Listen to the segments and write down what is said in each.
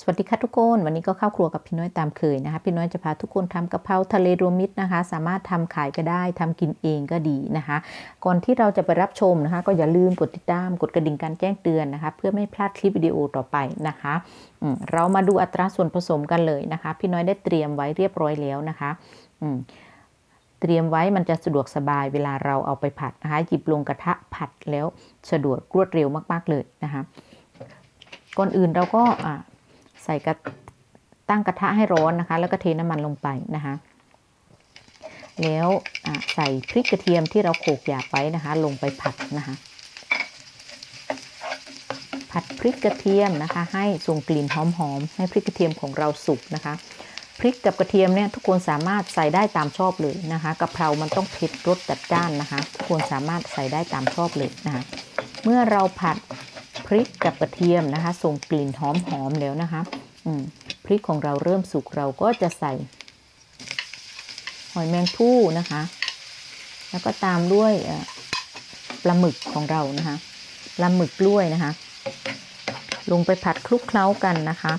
สวัสดีค่ะทุกคน วันนี้ก็เข้าครัวกับพี่น้อยตามเคยนะคะ พี่น้อยจะพาทุกคนทำกะเพราทะเลรวมมิตรนะคะ สามารถทำขายก็ได้ทำกินเองก็ดีนะคะ ก่อนที่เราจะไปรับชมนะคะ ก็อย่าลืมกดติดตามกดกระดิ่งการแจ้งเตือนนะคะ เพื่อไม่พลาดคลิปวิดีโอต่อไปนะคะเรามาดูอัตราส่วนผสมกันเลยนะคะ พี่น้อยได้เตรียมไว้เรียบร้อยแล้วนะคะอืเตรียมไว้มันจะสะดวกสบายเวลาเราเอาไปผัดนะคะหยิบลงกระทะผัดแล้วสะดวกรวดเร็วมาก ๆเลยนะคะก่อนอื่นเราก็อ่า ใส่กระตั้งกระทะให้ร้อนนะคะ แล้วก็เทน้ำมันลงไปนะคะ แล้วใส่พริกกระเทียมที่เราโขลกหยาบไว้นะคะ ลงไปผัดนะคะ ผัดพริกกระเทียมนะคะ ให้ส่งกลิ่นหอมๆให้พริกกระเทียมของเราสุกนะคะพริกกับกระเทียมเนี่ยทุกคนสามารถใส่ได้ตามชอบเลยนะคะกะเพรา มันต้องเผ็ดรสจัดจ้านนะคะทุกคนสามารถใส่ได้ตามชอบเลยนะคะเมื่อเราผัด พริกกับกระเทียมนะคะ ส่งกลิ่นหอมๆแล้วนะคะ อืมพริกของเราเริ่มสุกเราก็จะใส่ หอยแมงผู้นะคะ แล้วก็ตามด้วยปลาหมึกของเรานะคะปลาหมึกกล้วยนะคะ ลงไปผัดคลุกเคล้ากันนะคะ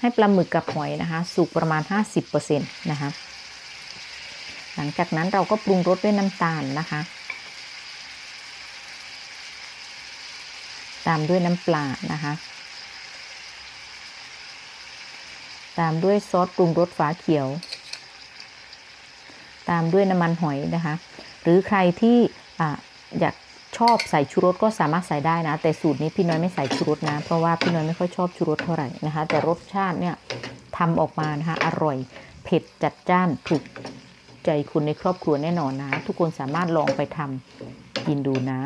ให้ปลาหมึกกับหอยนะคะ สุกประมาณ 50%นะคะ หลังจากนั้นเราก็ปรุงรสด้วยน้ำตาลนะคะ ตามด้วยน้ำปลานะคะ ตามด้วยซอสปรุงรสฝาเขียว ตามด้วยน้ำมันหอยนะคะ หรือใครที่ออยากชอบใส่ชูรสก็สามารถใส่ได้นะ แต่สูตรนี้พี่น้อยไม่ใส่ชูรสนะ เพราะว่าพี่น้อยไม่ค่อยชอบชูรสเท่าไหร่นะคะ แต่รสชาติเนี่ยทำออกมานะคะอร่อยเผ็ดจัดจ้านถูกใจคุณในครอบครัวแน่นอนนะ ทุกคนสามารถลองไปทำกินดูนะ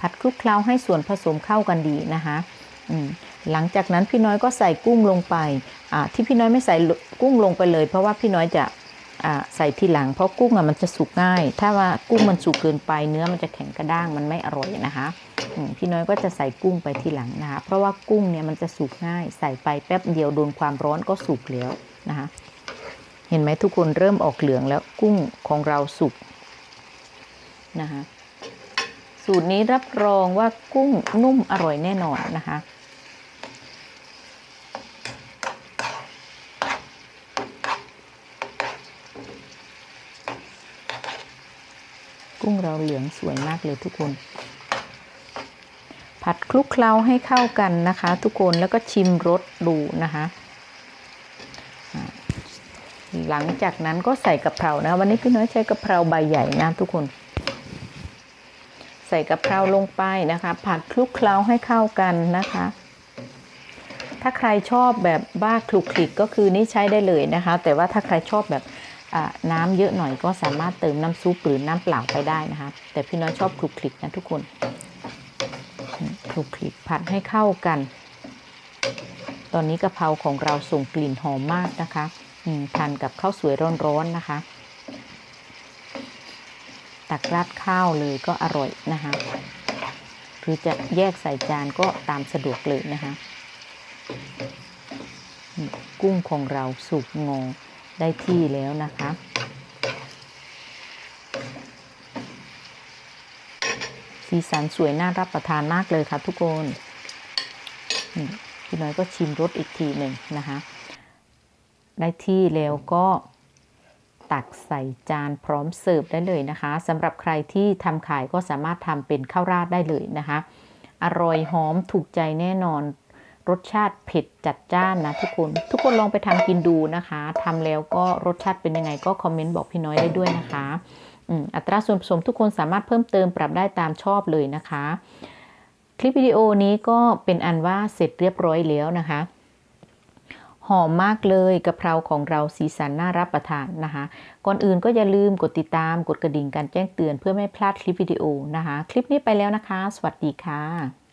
ผัดคลุกเคล้าให้ส่วนผสมเข้ากันดีนะคะหลังจากนั้นพี่น้อยก็ใส่กุ้งลงไปที่พี่น้อยไม่ใส่กุ้งลงไปเลย เพราะว่าพี่น้อยจะใส่ทีหลัง เพราะกุ้งอะมันจะสุกง่าย ถ้าว่ากุ้งมันสุกเกินไปเนื้อมันจะแข็งกระด้างมันไม่อร่อยนะคะพี่น้อยก็จะใส่กุ้งไปทีหลังนะคะเพราะว่ากุ้งเนี่ยมันจะสุกง่าย ใส่ไปแป๊บเดียวโดนความร้อนก็สุกแล้วนะคะเห็นไหมทุกคนเริ่มออกเหลืองแล้วกุ้งของเราสุกนะคะ สูตรนี้รับรองว่ากุ้งนุ่มอร่อยแน่นอนนะคะ กุ้งเราเหลืองสวยมากเลยทุกคน ผัดคลุกเคล้าให้เข้ากันนะคะ ทุกคนแล้วก็ชิมรสดูนะคะหลังจากนั้นก็ใส่กะเพรานะ วันนี้พี่น้อยใช้กะเพราใบใหญ่นะทุกคน ส่กะเพราลงไปนะคะ ผัดคลุกเคล้าให้เข้ากันนะคะ ถ้าใครชอบแบบบ้าคลุกคลิกก็คือนี่ใช้ได้เลยนะคะ แต่ว่าถ้าใครชอบแบบน้ำเยอะหน่อยก็สามารถเติมน้ำซุปหรือน้ำเปล่าไปได้นะคะ แต่พี่น้อยชอบคลุกคลิกนะทุกคนคลุกคลิกผัดให้เข้ากัน ตอนนี้กะเพราของเราส่งกลิ่นหอมมากนะคะทานกับข้าวสวยร้อนๆนะคะ ตักราดข้าวเลยก็อร่อยนะคะหรือจะแยกใส่จานก็ตามสะดวกเลยนะคะ กุ้งของเราสุกงอได้ที่แล้วนะคะ สีสันสวยน่ารับประทานมากเลยค่ะทุกคนพี่น้อยก็ชิมรสอีกทีหนึ่งนะคะ ได้ที่แล้วก็ ตักใส่จานพร้อมเสิร์ฟได้เลยนะคะสำหรับใครที่ทำขายก็สามารถทำเป็นข้าวราดได้เลยนะคะ อร่อยหอมถูกใจแน่นอน รสชาติเผ็ดจัดจ้านนะทุกคน ทุกคนลองไปทำกินดูนะคะทำแล้วก็รสชาติเป็นยังไงก็คอมเมนต์บอกพี่น้อยได้ด้วยนะคะอัตราส่วนผสมทุกคนสามารถเพิ่มเติมปรับได้ตามชอบเลยนะคะ คลิปวิดีโอนี้ก็เป็นอันว่าเสร็จเรียบร้อยแล้วนะคะ หอมมากเลยกะเพราของเราสีสันน่ารับประทานนะคะ ก่อนอื่นก็อย่าลืมกดติดตามกดกระดิ่งการแจ้งเตือนเพื่อไม่พลาดคลิปวิดีโอนะคะ คลิปนี้ไปแล้วนะคะ สวัสดีค่ะ